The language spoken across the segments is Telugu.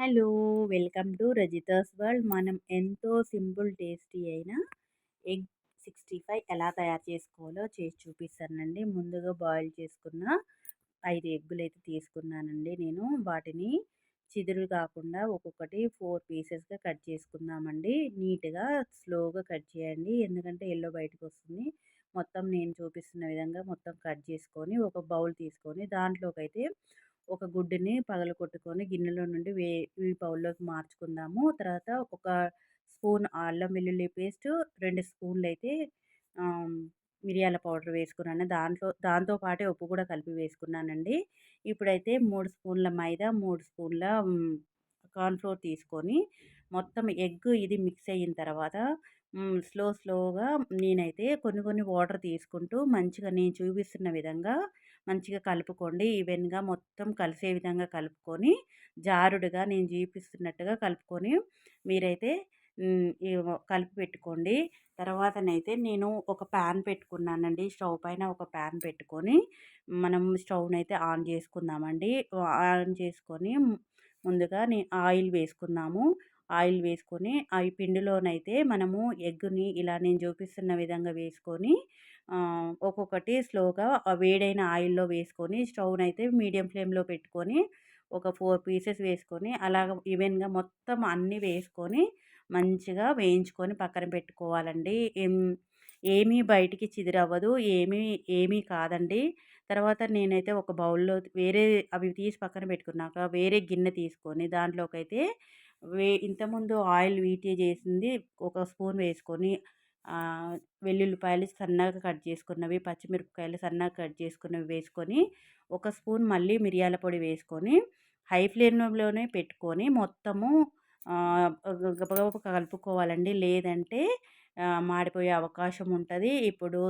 Hello! Welcome to Rajitha's world. మనం ఎంతో సింపుల్ టేస్టీ అయిన ఎగ్ సిక్స్టీ ఫైవ్ ఎలా తయారు చేసుకోవాలో చేసి చూపిస్తానండి. ముందుగా బాయిల్ చేసుకున్న ఐదు ఎగ్గులు అయితే తీసుకున్నానండి. నేను వాటిని చిదురు కాకుండా ఒక్కొక్కటి ఫోర్ పీసెస్గా కట్ చేసుకుందామండి. నీట్గా స్లోగా కట్ చేయండి. ఎందుకంటే ఎల్లో బయటకు వస్తుంది. మొత్తం నేను చూపిస్తున్న విధంగా మొత్తం కట్ చేసుకొని ఒక బౌల్ తీసుకొని దాంట్లోకి అయితే ఒక గుడ్డుని పగలగొట్టుకొని గిన్నెలో నుండి వే ఈ బౌల్లోకి మార్చుకుందాము. తర్వాత ఒక స్పూన్ అల్లం వెల్లుల్లి పేస్ట్ రెండు స్పూన్లు అయితే మిరియాల పౌడర్ వేసుకున్నాను. దాంట్లో దాంతో పాటే ఉప్పు కూడా కలిపి వేసుకున్నానండి. ఇప్పుడైతే మూడు స్పూన్ల మైదా మూడు స్పూన్ల కార్న్ఫ్లోర్ తీసుకొని మొత్తం ఎగ్ ఇది మిక్స్ అయిన తర్వాత స్లో స్లోగా నేనైతే కొన్ని కొన్ని వాటర్ తీసుకుంటూ మంచిగా నేను చూపిస్తున్న విధంగా మంచిగా కలుపుకోండి. ఈవెన్గా మొత్తం కలిసే విధంగా కలుపుకొని జారుడుగా నేను చూపిస్తున్నట్టుగా కలుపుకొని మీరైతే కలిపి పెట్టుకోండి. తర్వాతనైతే నేను ఒక ప్యాన్ పెట్టుకున్నానండి. స్టవ్ పైన ఒక ప్యాన్ పెట్టుకొని మనం స్టవ్ని అయితే ఆన్ చేసుకుందామండి. ఆన్ చేసుకొని ముందుగా ఆయిల్ వేసుకుందాము. ఆయిల్ వేసుకొని ఆ పిండిలోనైతే మనము ఎగ్గుని ఇలా నేను చూపిస్తున్న విధంగా వేసుకొని ఒక్కొక్కటి స్లోగా వేడైన ఆయిల్లో వేసుకొని స్టవ్ని అయితే మీడియం ఫ్లేమ్లో పెట్టుకొని ఒక ఫోర్ పీసెస్ వేసుకొని అలాగ ఈవెన్గా మొత్తం అన్నీ వేసుకొని మంచిగా వేయించుకొని పక్కన పెట్టుకోవాలండి. ఏమీ బయటికి చిదిరవ్వదు ఏమీ ఏమీ కాదండి. తర్వాత నేనైతే ఒక బౌల్లో వేరే అవి తీసి పక్కన పెట్టుకున్నాక వేరే గిన్నె తీసుకొని దాంట్లోకి అయితే వే ఇంతకుముందు ఆయిల్ వీటి చేసింది. ఒక స్పూన్ వేసుకొని వెల్లుల్లిపాయలు సన్నగా కట్ చేసుకున్నవి పచ్చిమిరపకాయలు సన్నగా కట్ చేసుకున్నవి వేసుకొని ఒక స్పూన్ మళ్ళీ మిరియాల పొడి వేసుకొని హై ఫ్లేమ్లోనే పెట్టుకొని మొత్తము గబగబ కలుపుకోవాలండి. లేదంటే మాడిపోయే అవకాశం ఉంటుంది. ఇప్పుడు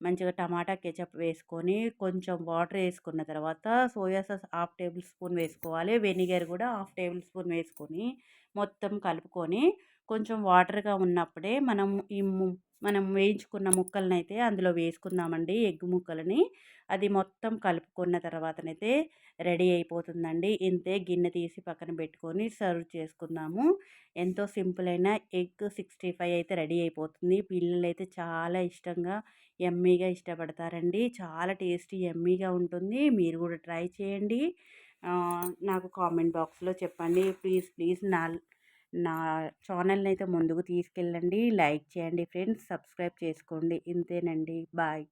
మంచిగా టమాటా కెచప్ వేసుకొని కొంచెం వాటర్ వేసుకున్న తర్వాత soya sauce half tablespoon వేసుకోవాలి. వెనిగర్ కూడా హాఫ్ టేబుల్ స్పూన్ వేసుకొని మొత్తం కలుపుకొని కొంచెం వాటర్గా ఉన్నప్పుడే మనం ఈ మనం వేయించుకున్న ముక్కలను అయితే అందులో వేసుకుందామండి ఎగ్ ముక్కలని. అది మొత్తం కలుపుకున్న తర్వాతనైతే రెడీ అయిపోతుందండి. ఇంతే గిన్నె తీసి పక్కన పెట్టుకొని సర్వ్ చేసుకుందాము. ఎంతో సింపుల్ అయిన ఎగ్ సిక్స్టీ ఫైవ్ అయితే రెడీ అయిపోతుంది. పిల్లలు అయితే చాలా ఇష్టంగా ఎమ్మీగా ఇష్టపడతారండి. చాలా టేస్టీ ఎమ్మీగా ఉంటుంది. మీరు కూడా ట్రై చేయండి. నాకు కామెంట్ బాక్స్లో చెప్పండి. ప్లీజ్ ప్లీజ్ నా నా ఛానల్ని అయితే ముందుకు తీసుకెళ్ళండి. లైక్ చేయండి ఫ్రెండ్స్. సబ్స్క్రైబ్ చేసుకోండి. ఇంతేనండి. బాయ్.